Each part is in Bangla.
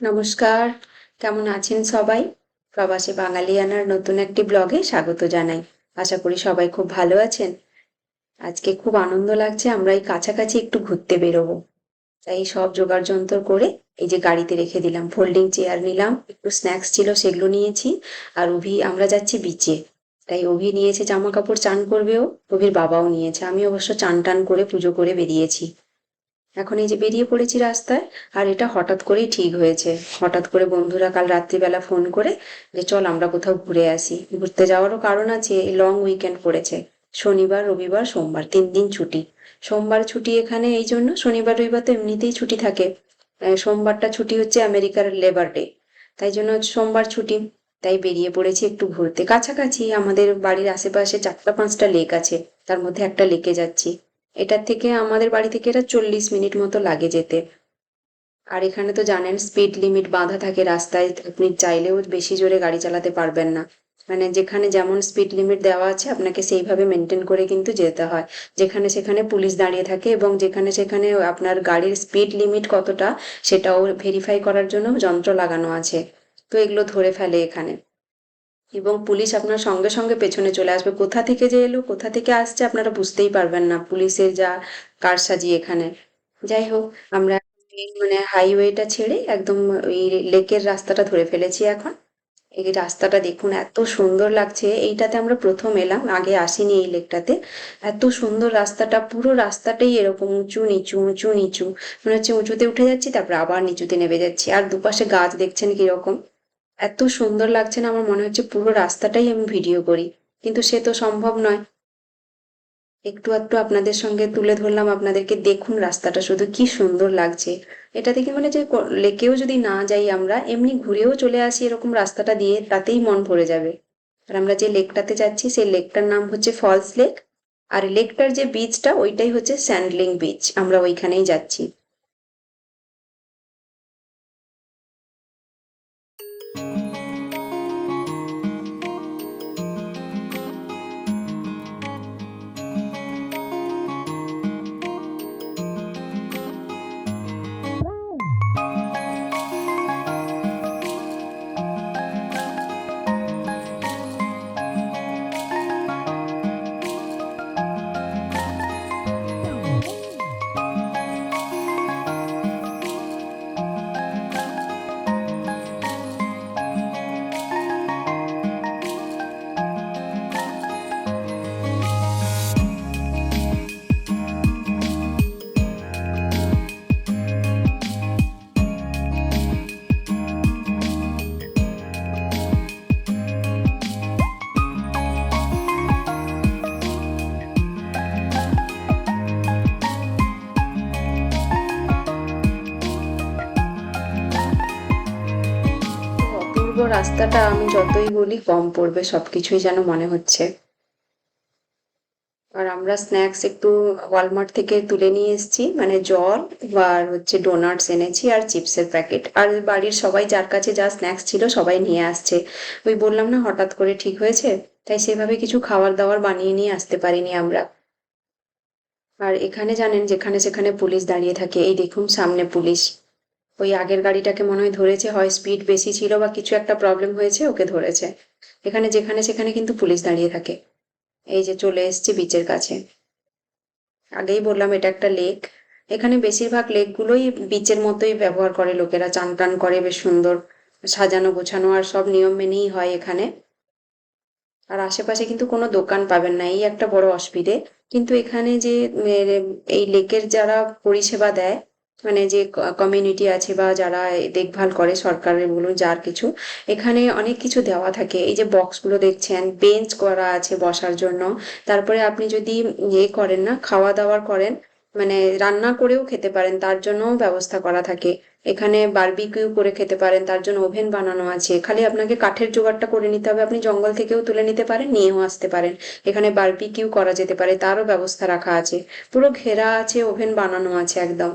নমস্কার, কেমন আছেন সবাই? প্রবাসী বাঙালিয়ানার নতুন একটি ব্লগে স্বাগত জানাই। আশা করি সবাই খুব ভালো আছেন। আজকে খুব আনন্দ লাগছে, আমরা এই কাছাকাছি একটু ঘুরতে বেরোবো। তাই সব জোগাড় যন্ত্র করে এই যে গাড়িতে রেখে দিলাম ফোল্ডিং চেয়ার নিলাম, একটু স্ন্যাক্স ছিল সেগুলো নিয়েছি, আর অভি, আমরা যাচ্ছি বিচে তাই অভি নিয়েছে জামা কাপড় চান করবেও অভির বাবাও নিয়েছে, আমি অবশ্য চান টান করে পুজো করে বেরিয়েছি। এখন এই যে বেরিয়ে পড়েছি রাস্তায়, আর এটা হঠাৎ করেই ঠিক হয়েছে। হঠাৎ করে বন্ধুরা কাল রাত্রিবেলা ফোন করে যে, চল আমরা কোথাও ঘুরে আসি। ঘুরতে যাওয়ারও কারণ আছে লং উইকেন্ড পড়েছে। শনিবার, রবিবার, সোমবার, তিন দিন ছুটি। সোমবার ছুটি এখানে এই জন্য, শনিবার, রবিবার তো এমনিতেই ছুটি থাকে। সোমবারটা ছুটি হচ্ছে আমেরিকার লেবার ডে তাই জন্য সোমবার ছুটি। তাই বেরিয়ে পড়েছি একটু ঘুরতে। কাছাকাছি আমাদের বাড়ির আশেপাশে চারটা, পাঁচটা লেক আছে। তার মধ্যে একটা লেকে যাচ্ছি। এটার থেকে আমাদের বাড়ি থেকে এটা চল্লিশ মিনিট মতো লাগে যেতে। আর এখানে তো জানেন স্পিড লিমিট বাঁধা থাকে রাস্তায়, আপনি চাইলেও বেশি জোরে গাড়ি চালাতে পারবেন না। মানে যেখানে যেমন স্পিড লিমিট দেওয়া আছে, আপনাকে সেইভাবে মেনটেন করে কিন্তু যেতে হয়। যেখানে সেখানে পুলিশ দাঁড়িয়ে থাকে এবং যেখানে সেখানে আপনার গাড়ির স্পিড লিমিট কতটা, সেটাও ভেরিফাই করার জন্য যন্ত্র লাগানো আছে। তো এগুলো ধরে ফেলে এখানে। এবং পুলিশ আপনার সঙ্গে সঙ্গে পেছনে চলে আসবে। কোথা থেকে যে এলো, কোথা থেকে আসছে আপনারা বুঝতেই পারবেন না। পুলিশের যা কারসাজি এখানে। যাই হোক, আমরা মানে হাইওয়েটা ছেড়ে একদম ওই লেকের রাস্তাটা ধরে ফেলেছি এখন। এই রাস্তাটা দেখুন, এত সুন্দর লাগছে। এইটাতে আমরা প্রথম এলাম, আগে আসিনি এই লেকটাতে। এত সুন্দর রাস্তাটা, পুরো রাস্তাটাই এরকম উঁচু, নিচু উঁচু, নিচু। মনে হচ্ছে উঁচুতে উঠে যাচ্ছি, তারপর আবার নিচুতে নেমে যাচ্ছি। আর দুপাশে গাছ দেখছেন কীরকম? এত সুন্দর লাগছে না, আমার মনে হচ্ছে পুরো রাস্তাটাই আমি ভিডিও করি। কিন্তু সে তো সম্ভব নয়। একটু একটু আপনাদের সঙ্গে তুলে ধরলাম, আপনাদেরকে দেখুন রাস্তাটা শুধু কি সুন্দর লাগছে। এটা দেখে মানে যে লেকেও যদি না যাই আমরা, এমনি ঘুরেও চলে আসি এরকম রাস্তাটা দিয়ে, তাতেই মন ভরে যাবে। আর আমরা যে লেকটাতে যাচ্ছি, সেই লেকটার নাম হচ্ছে ফলস লেক। আর লেকটার যে বিচটা ওইটাই হচ্ছে স্যান্ডলিং বিচ আমরা ওইখানেই যাচ্ছি। অপূর্ব রাস্তাটা আমি যতই বলি, কম পড়বে সব কিছুই যেন মনে হচ্ছে। আর আমরা স্ন্যাক্স একটু ওয়ালমার্ট থেকে তুলে নিয়ে এসেছি মানে জল আর হচ্ছে ডোনাটস এনেছি আর চিপসের প্যাকেট আর বাড়ির সবাই যার কাছে যা স্ন্যাক্স ছিল সবাই নিয়ে আসছে। ওই বললাম, না, হঠাৎ করে ঠিক হয়েছে? তাই সেভাবে কিছু খাবার দাবার বানিয়ে নিয়ে আসতে পারিনি আমরা। আর এখানে জানেন, যেখানে সেখানে পুলিশ দাঁড়িয়ে থাকে। এই দেখুন, সামনে পুলিশ। ওই আগের গাড়িটাকে মনে হয় ধরেছে, হয় স্পিড বেশি ছিল বা কিছু একটা প্রবলেম হয়েছে, ওকে ধরেছে। এখানে যেখানে সেখানে কিন্তু পুলিশ দাঁড়িয়ে থাকে। এই যে চলে এসেছি বিচের কাছে। আগেই বললাম, এটা একটা লেক এখানে বেশিরভাগ লেকগুলোই বিচের মতোই ব্যবহার করে লোকেরা। চান টান করে, বেশ সুন্দর সাজানো গোছানো, আর সব নিয়ম মেনেই হয় এখানে। আর আশেপাশে কিন্তু কোনো দোকান পাবেন না, এই একটা বড় অসুবিধে। কিন্তু এখানে যে এই লেকের যারা পরিষেবা দেয় মানে যে কমিউনিটি আছে বা যারা দেখভাল করে সরকারের বলুন যার কিছু, এখানে অনেক কিছু দেওয়া থাকে। এই যে বক্সগুলো দেখছেন বেঞ্চ করা আছে বসার জন্য। তারপরে আপনি যদি ইয়ে করেন না খাওয়া দাওয়ার করেন মানে রান্না করেও খেতে পারেন, তার জন্যও ব্যবস্থা করা থাকে। এখানে বারবিকিউ করে খেতে পারেন, তার জন্য ওভেন বানানো আছে। খালি আপনাকে কাঠের জোগাড়টা করে নিতে হবে, আপনি জঙ্গল থেকেও তুলে নিতে পারেন, নিয়েও আসতে পারেন। এখানে বারবিকিউ করা যেতে পারে, তারও ব্যবস্থা রাখা আছে। পুরো ঘেরা আছে ওভেন বানানো আছে একদম।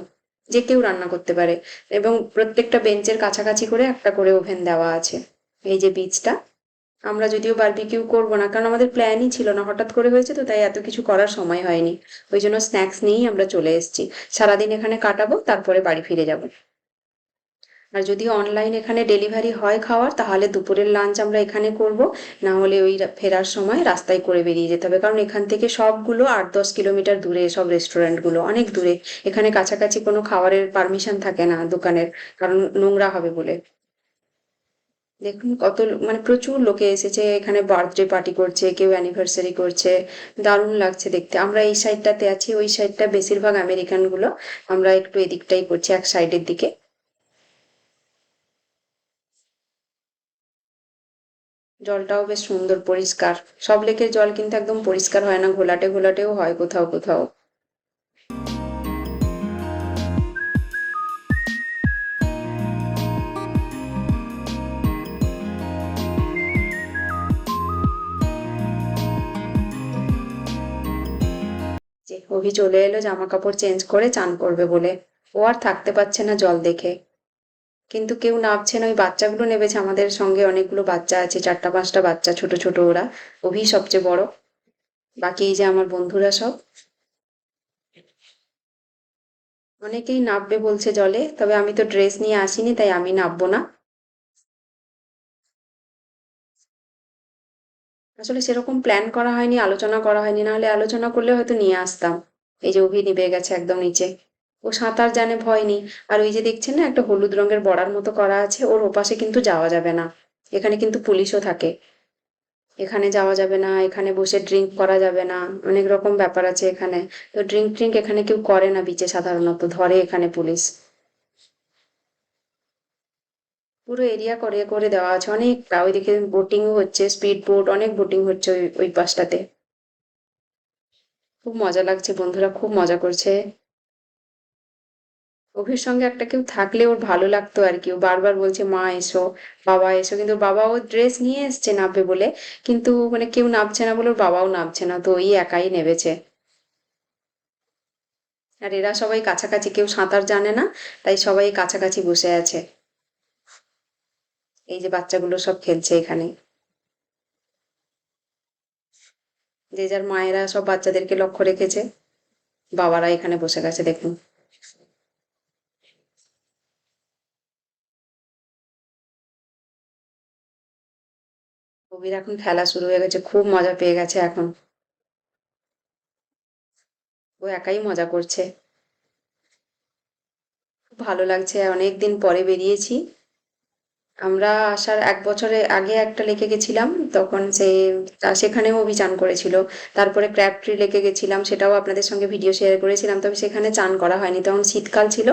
যে কেউ রান্না করতে পারে। এবং প্রত্যেকটা বেঞ্চের কাছাকাছি করে একটা করে ওভেন দেওয়া আছে। এই যে বীজটা, আমরা যদিও বারবিকিউ করব না, কারণ আমাদের প্ল্যানই ছিল না। হঠাৎ করে হয়েছে তো, তাই এত কিছু করার সময় হয়নি। ওই জন্য স্ন্যাক্স নিয়েই আমরা চলে এসেছি। সারাদিন এখানে কাটাবো, তারপরে বাড়ি ফিরে যাব। আর যদি অনলাইন এখানে ডেলিভারি হয় খাওয়ার, তাহলে দুপুরের লাঞ্চ আমরা এখানে করব। না হলে ওই ফেরার সময় রাস্তায় করে বেরিয়ে যেতে হবে। কারণ এখান থেকে সবগুলো আট দশ কিলোমিটার দূরে সব রেস্টুরেন্টগুলো অনেক দূরে। এখানে কাছাকাছি কোনো খাবারের পারমিশন থাকে না দোকানের, কারণ নোংরা হবে বলে। দেখুন কত মানে প্রচুর লোকে এসেছে, এখানে বার্থডে পার্টি করছে, কেউ অ্যানিভার্সারি করছে। দারুণ লাগছে দেখতে। আমরা এই সাইডটাতে আছি, ওই সাইডটা বেশিরভাগ আমেরিকানগুলো আমরা একটু এদিকটাই করছি, এক সাইডের দিকে। জলটাও বেশ সুন্দর, পরিষ্কার। সব লেকের জল কিন্তু একদম পরিষ্কার হয় না, ঘোলাটে ঘোলাটেও হয় কোথাও কোথাও। অভি চলে এলো জামা কাপড় চেঞ্জ করে চান করবে বলে। ও আর থাকতে পারছে না জল দেখে। কিন্তু কেউ নামছে না ওই বাচ্চাগুলো নেবেছে আমাদের সঙ্গে অনেকগুলো বাচ্চা আছে, চারটা, পাঁচটা বাচ্চা, ছোট ছোট ওরা। অভি সবচেয়ে বড়। বাকি এই যে আমার বন্ধুরা সব। অনেকেই নামবে বলছে জলে, তবে আমি তো ড্রেস নিয়ে আসিনি, তাই আমি নামবো না। আসলে সেরকম প্ল্যান করা হয়নি, আলোচনা করা হয়নি, নাহলে আলোচনা করলে হয়তো নিয়ে আসতাম। এই যে অভি নিবে গেছে একদম নিচে। ও সাঁতার জানে ভয় নেই। আর ওই যে দেখছেন না, একটা হলুদ রঙের বড়ার মতো করা আছে, ওর ওপাশে কিন্তু যাওয়া যাবে না। এখানে কিন্তু পুলিশও থাকে। এখানে যাওয়া যাবে না, এখানে বসে ড্রিঙ্ক করা যাবে না, অনেক রকম ব্যাপার আছে এখানে। তো ড্রিঙ্ক ট্রিঙ্ক এখানে কেউ করে না বিচে সাধারণত, ধরে এখানে পুলিশ। পুরো এরিয়া করে করে দেওয়া আছে। অনেক, ওইদিকে বোটিংও হচ্ছে, স্পিড বোট, অনেক বোটিং হচ্ছে ওই ওই পাশটাতে। খুব মজা লাগছে বন্ধুরা, খুব মজা করছে। অভির সঙ্গে একটা কেউ থাকলে ওর ভালো লাগতো আর কি। ও বারবার বলছে, মা, এসো, বাবা, এসো। কিন্তু বাবা ও ড্রেস নিয়ে এসছে নামবে বলে, কিন্তু মানে কেউ নামছে না বলে ওর বাবাও নামছে না, তো ওই একাই নেমেছে। আর এরা সবাই কাছাকাছি, কেউ সাঁতার জানে না, তাই সবাই কাছাকাছি বসে আছে। এই যে বাচ্চাগুলো সব খেলছে এখানে। যে যার মায়েরা সব বাচ্চাদেরকে লক্ষ্য রেখেছে, বাবারা এখানে বসে গেছে, দেখুন। কবির এখন খেলা শুরু হয়ে গেছে, খুব মজা পেয়ে গেছে এখন। ও একাই মজা করছে। খুব ভালো লাগছে অনেক দিন পরে বেরিয়েছি। আমরা আসার এক বছরে আগে একটা লেকে গেছিলাম, তখন সে সেখানেও অভিযান করেছিল। তারপরে ক্র্যাবট্রি লেকে গেছিলাম, সেটাও আপনাদের সঙ্গে ভিডিও শেয়ার করেছিলাম, তবে সেখানে চান করা হয়নি। তখন শীতকাল ছিল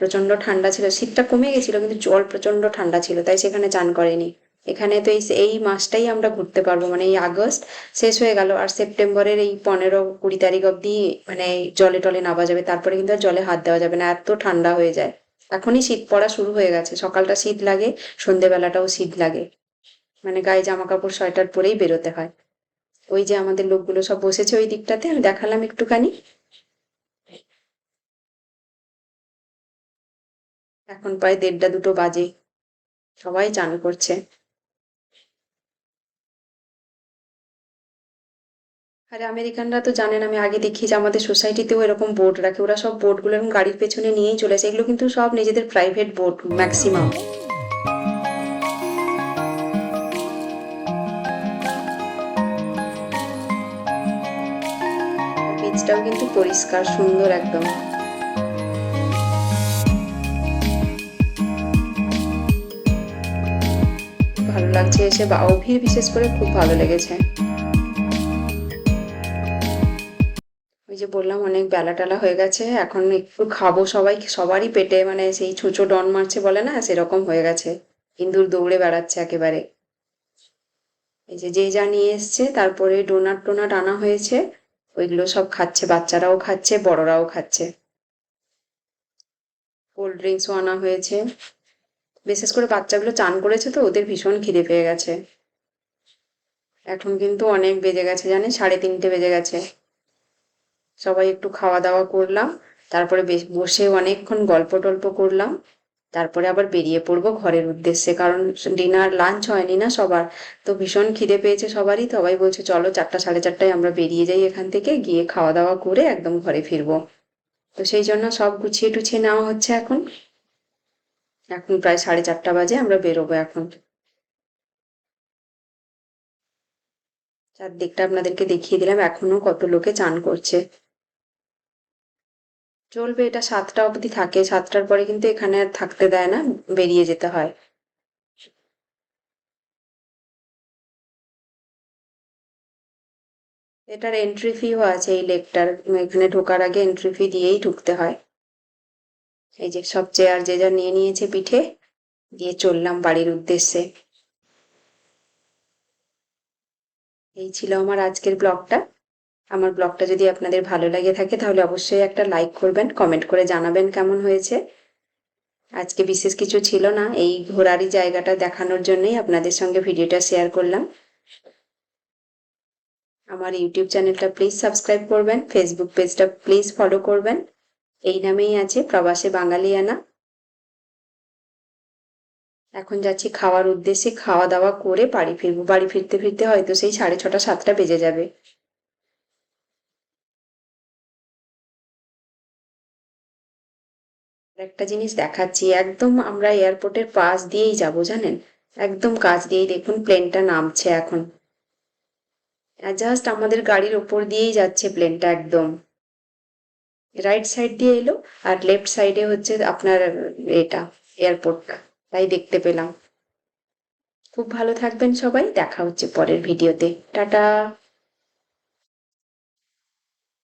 প্রচণ্ড ঠান্ডা ছিল। শীতটা কমে গেছিল, কিন্তু জল প্রচণ্ড ঠান্ডা ছিল, তাই সেখানে চান করেনি। এখানে তো এই এই মাসটাই আমরা ঘুরতে পারব মানে এই আগস্ট শেষ হয়ে গেল, আর সেপ্টেম্বরের এই পনেরো কুড়ি তারিখ অবধি মানে জলে টলে নামা যাবে, তারপরে কিন্তু আর জলে হাত দেওয়া যাবে না, এত ঠান্ডা হয়ে যায়। এখনই শীত পড়া শুরু হয়ে গেছে, সকালটা শীত লাগে, সন্ধেবেলাটাও শীত লাগে। মানে গায়ে জামা কাপড় সোয়েটার পরেই বেরোতে হয়। ওই যে আমাদের লোকগুলো সব বসেছে ওই দিকটাতে, আমি দেখালাম একটুখানি। এখন প্রায় দেড়টা দুটো বাজে, সবাই চান করছে। আরে আমেরিকানরা তো জানেন, আমি আগে দেখি যে আমাদের সোসাইটিতেও এরকম বোট রাখে। ওরা সব বোটগুলো এরকম গাড়ির পেছনে নিয়েই চলে আসে এগুলো কিন্তু সব নিজেদের প্রাইভেট বোট ম্যাক্সিমাম কিন্তু পরিষ্কার, সুন্দর একদম। ভালো লাগছে এসে, বা অভির বিশেষ করে খুব ভালো লেগেছে। যে বললাম অনেক বেলা টেলা হয়ে গেছে, এখন একটু খাব সবাই, সবারই পেটে মানে সেই ছুঁচো ডন মারছে বলে না, সেরকম হয়ে গেছে। ইন্দুর দৌড়ে বেড়াচ্ছে একেবারে। এই যে যে যা নিয়ে এসছে, তারপরে ডোনাট টোনাট আনা হয়েছে, ওইগুলো সব খাচ্ছে, বাচ্চারাও খাচ্ছে, বড়রাও খাচ্ছে। কোল্ড ড্রিঙ্কসও আনা হয়েছে। বিশেষ করে বাচ্চাগুলো চান করেছে তো, ওদের ভীষণ খিদে পেয়ে গেছে। এখন কিন্তু অনেক বেজে গেছে জানে সাড়ে তিনটে বেজে গেছে। সবাই একটু খাওয়া দাওয়া করলাম। তারপরে বেশ বসে অনেকক্ষণ গল্প টল্প করলাম। তারপরে আবার বেরিয়ে পড়ব ঘরের উদ্দেশ্যে। কারণ ডিনার, লাঞ্চ হয়নি না সবার। তো ভীষণ খিদে পেয়েছে সবারই। সবাই বলছে, চলো চারটা, সাড়ে চারটায় আমরা বেরিয়ে যাই এখান থেকে। গিয়ে খাওয়া দাওয়া করে একদম ঘরে ফিরবো। তো সেই জন্য সব গুছিয়ে টুছিয়ে নেওয়া হচ্ছে এখন। এখন প্রায় সাড়ে চারটা বাজে, আমরা বেরোবো এখন। চারদিকটা আপনাদেরকে দেখিয়ে দিলাম। এখনও কত লোকে চান করছে। চলবে, এটা সাতটা অবধি থাকে। সাতটার পরে কিন্তু এখানে আর থাকতে দেয় না, বেরিয়ে যেতে হয়। এটার এন্ট্রি ফিও আছে এই লেকটার এখানে ঢোকার আগে এন্ট্রি ফি দিয়েই ঢুকতে হয়। এই যে সব চেয়ার যে যা নিয়ে নিয়েছে পিঠে, দিয়ে চললাম বাড়ির উদ্দেশ্যে। এই ছিল আমার আজকের ব্লগটা। আমার ব্লগটা যদি আপনাদের ভালো লাগে থাকে, তাহলে অবশ্যই একটা লাইক করবেন কমেন্ট করে জানাবেন কেমন হয়েছে। আজকে বিশেষ কিছু ছিল না, এই ঘোরারই জায়গাটা দেখানোর জন্যই আপনাদের সঙ্গে ভিডিওটা শেয়ার করলাম। আমার ইউটিউব চ্যানেলটা প্লিজ সাবস্ক্রাইব করবেন ফেসবুক পেজটা প্লিজ ফলো করবেন। এই নামেই আছে প্রবাসে বাঙালিয়ানা। এখন যাচ্ছি খাওয়ার উদ্দেশ্যে খাওয়া দাওয়া করে বাড়ি ফিরবো। বাড়ি ফিরতে ফিরতে হয়তো সেই সাড়ে ছটা, সাতটা বেজে যাবে। একটা জিনিস দেখাচ্ছি, একদম আমরা এয়ারপোর্টের পাশ দিয়েই যাব, জানেন? একদম কাছ দিয়েই দেখুন, প্লেনটা নামছে এখন। জাস্ট আমাদের গাড়ির ওপর দিয়েই যাচ্ছে প্লেনটা একদম। রাইট সাইড দিয়ে এলো, আর লেফট সাইডে হচ্ছে আপনার এটা এয়ারপোর্টটা তাই দেখতে পেলাম। খুব ভালো থাকবেন সবাই, দেখা হচ্ছে পরের ভিডিওতে টাটা!